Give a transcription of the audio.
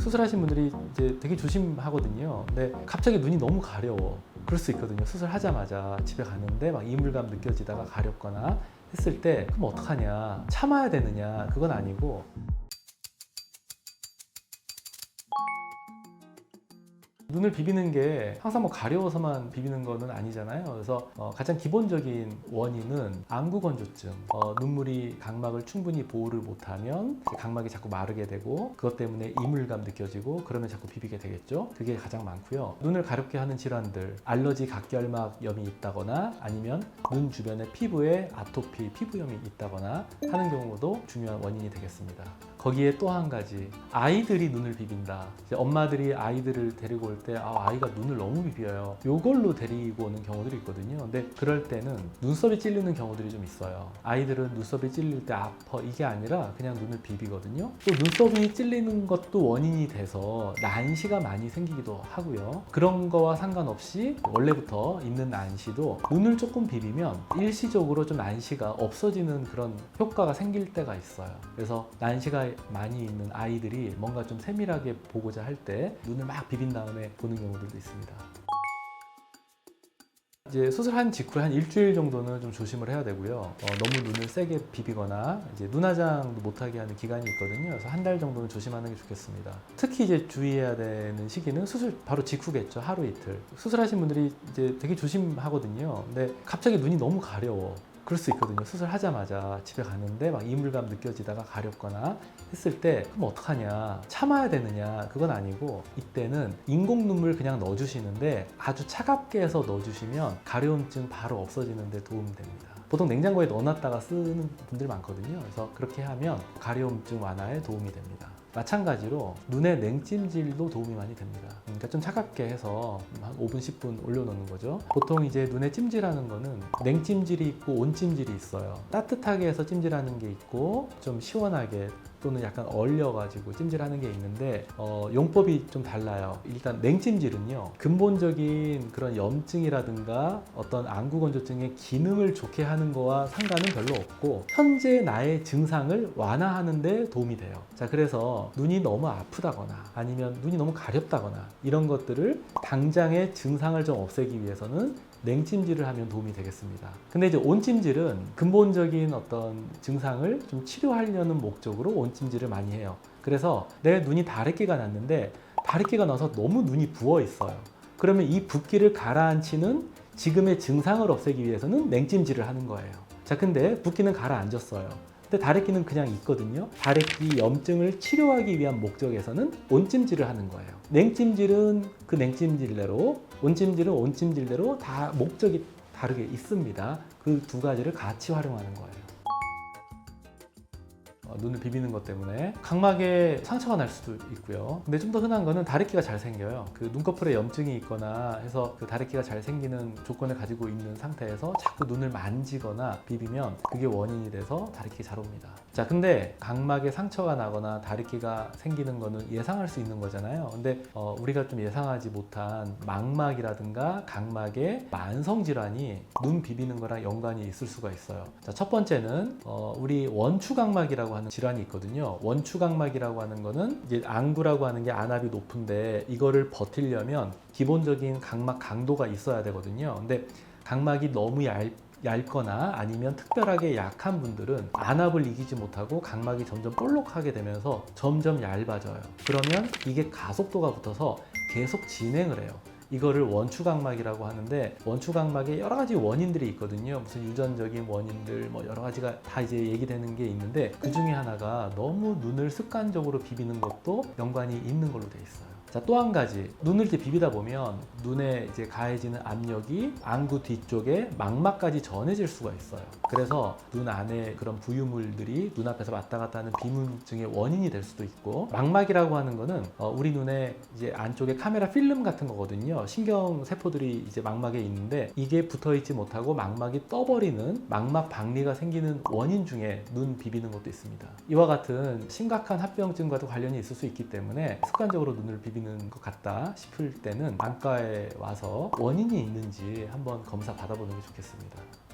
수술하신 분들이 이제 되게 조심하거든요. 근데 갑자기 눈이 너무 가려워. 그럴 수 있거든요. 수술하자마자 집에 갔는데 막 이물감 느껴지다가 가렵거나 했을 때 그럼 어떡하냐? 참아야 되느냐? 그건 아니고 눈을 비비는 게 항상 뭐 가려워서만 비비는 거는 아니잖아요. 그래서 어, 가장 기본적인 원인은 안구 건조증. 어, 눈물이 각막을 충분히 보호를 못하면 각막이 자꾸 마르게 되고 그것 때문에 이물감 느껴지고 그러면 자꾸 비비게 되겠죠. 그게 가장 많고요. 눈을 가렵게 하는 질환들, 알러지 각결막염이 있다거나 아니면 눈 주변에 피부에 아토피, 피부염이 있다거나 하는 경우도 중요한 원인이 되겠습니다. 거기에 또 한 가지 아이들이 눈을 비빈다. 엄마들이 아이들을 데리고 올때 아, 아이가 눈을 너무 비벼요. 요걸로 데리고 오는 경우들이 있거든요. 근데 그럴 때는 눈썹이 찔리는 경우들이 좀 있어요. 아이들은 눈썹이 찔릴 때 아파 이게 아니라 그냥 눈을 비비거든요. 또 눈썹이 찔리는 것도 원인이 돼서 난시가 많이 생기기도 하고요. 그런 거와 상관없이 원래부터 있는 난시도 눈을 조금 비비면 일시적으로 좀 난시가 없어지는 그런 효과가 생길 때가 있어요. 그래서 난시가 많이 있는 아이들이 뭔가 좀 세밀하게 보고자 할 때 눈을 막 비빈 다음에 보는 경우들도 있습니다. 이제 수술한 직후에 한 일주일 정도는 좀 조심을 해야 되고요. 어, 너무 눈을 세게 비비거나 이제 눈화장도 못하게 하는 기간이 있거든요. 그래서 한 달 정도는 조심하는 게 좋겠습니다. 특히 이제 주의해야 되는 시기는 수술 바로 직후겠죠. 하루 이틀. 수술하신 분들이 이제 되게 조심하거든요. 근데 갑자기 눈이 너무 가려워. 그럴 수 있거든요. 수술하자마자 집에 갔는데 막 이물감 느껴지다가 가렵거나 했을 때 그럼 어떡하냐? 참아야 되느냐? 그건 아니고 이때는 인공 눈물 그냥 넣어주시는데 아주 차갑게 해서 넣어주시면 가려움증 바로 없어지는데 도움이 됩니다. 보통 냉장고에 넣어놨다가 쓰는 분들 많거든요. 그래서 그렇게 하면 가려움증 완화에 도움이 됩니다. 마찬가지로 눈의 냉찜질도 도움이 많이 됩니다. 그러니까 좀 차갑게 해서 한 5분, 10분 올려놓는 거죠. 보통 이제 눈에 찜질하는 거는 냉찜질이 있고 온찜질이 있어요. 따뜻하게 해서 찜질하는 게 있고 좀 시원하게 또는 약간 얼려가지고 찜질하는 게 있는데 어, 용법이 좀 달라요. 일단 냉찜질은요 근본적인 그런 염증이라든가 어떤 안구 건조증의 기능을 좋게 하는 거와 상관은 별로 없고 현재 나의 증상을 완화하는데 도움이 돼요. 자 그래서 눈이 너무 아프다거나 아니면 눈이 너무 가렵다거나 이런 것들을 당장의 증상을 좀 없애기 위해서는 냉찜질을 하면 도움이 되겠습니다. 근데 이제 온찜질은 근본적인 어떤 증상을 좀 치료하려는 목적으로 온찜질을 많이 해요. 그래서 내 눈이 다래끼가 났는데 다래끼가 나서 너무 눈이 부어 있어요. 그러면 이 붓기를 가라앉히는 지금의 증상을 없애기 위해서는 냉찜질을 하는 거예요. 자, 근데 붓기는 가라앉았어요. 근데 다래끼는 그냥 있거든요. 다래끼 염증을 치료하기 위한 목적에서는 온찜질을 하는 거예요. 냉찜질은 그 냉찜질대로, 온찜질은 온찜질대로 다 목적이 다르게 있습니다. 그 두 가지를 같이 활용하는 거예요. 어, 눈을 비비는 것 때문에 각막에 상처가 날 수도 있고요. 근데 좀 더 흔한 거는 다래끼가 잘 생겨요. 그 눈꺼풀에 염증이 있거나 해서 그 다래끼가 잘 생기는 조건을 가지고 있는 상태에서 자꾸 눈을 만지거나 비비면 그게 원인이 돼서 다래끼 잘 옵니다. 자, 근데 각막에 상처가 나거나 다래끼가 생기는 거는 예상할 수 있는 거잖아요. 근데 어, 우리가 좀 예상하지 못한 망막이라든가 각막의 만성 질환이 눈 비비는 거랑 연관이 있을 수가 있어요. 자, 첫 번째는 어, 우리 원추각막이라고 하는 질환이 있거든요. 원추각막이라고 하는 거는 이제 안구라고 하는 게 안압이 높은데 이거를 버틸려면 기본적인 각막 강도가 있어야 되거든요. 근데 각막이 너무 얇 얇거나 아니면 특별하게 약한 분들은 안압을 이기지 못하고 각막이 점점 볼록하게 되면서 점점 얇아져요. 그러면 이게 가속도가 붙어서 계속 진행을 해요. 이거를 원추각막이라고 하는데 원추각막에 여러 가지 원인들이 있거든요. 무슨 유전적인 원인들 뭐 여러 가지가 다 이제 얘기되는 게 있는데 그 중에 하나가 너무 눈을 습관적으로 비비는 것도 연관이 있는 걸로 돼 있어요. 자, 또 한 가지. 눈을 이렇게 비비다 보면 눈에 이제 가해지는 압력이 안구 뒤쪽에 망막까지 전해질 수가 있어요. 그래서 눈 안에 그런 부유물들이 눈앞에서 왔다 갔다 하는 비문증의 원인이 될 수도 있고 망막이라고 하는 거는 어, 우리 눈에 이제 안쪽에 카메라 필름 같은 거거든요. 신경 세포들이 이제 망막에 있는데 이게 붙어 있지 못하고 망막이 떠버리는 망막 박리가 생기는 원인 중에 눈 비비는 것도 있습니다. 이와 같은 심각한 합병증과도 관련이 있을 수 있기 때문에 습관적으로 눈을 비비 는 것 같다 싶을 때는 안과에 와서 원인이 있는지 한번 검사 받아보는 게 좋겠습니다.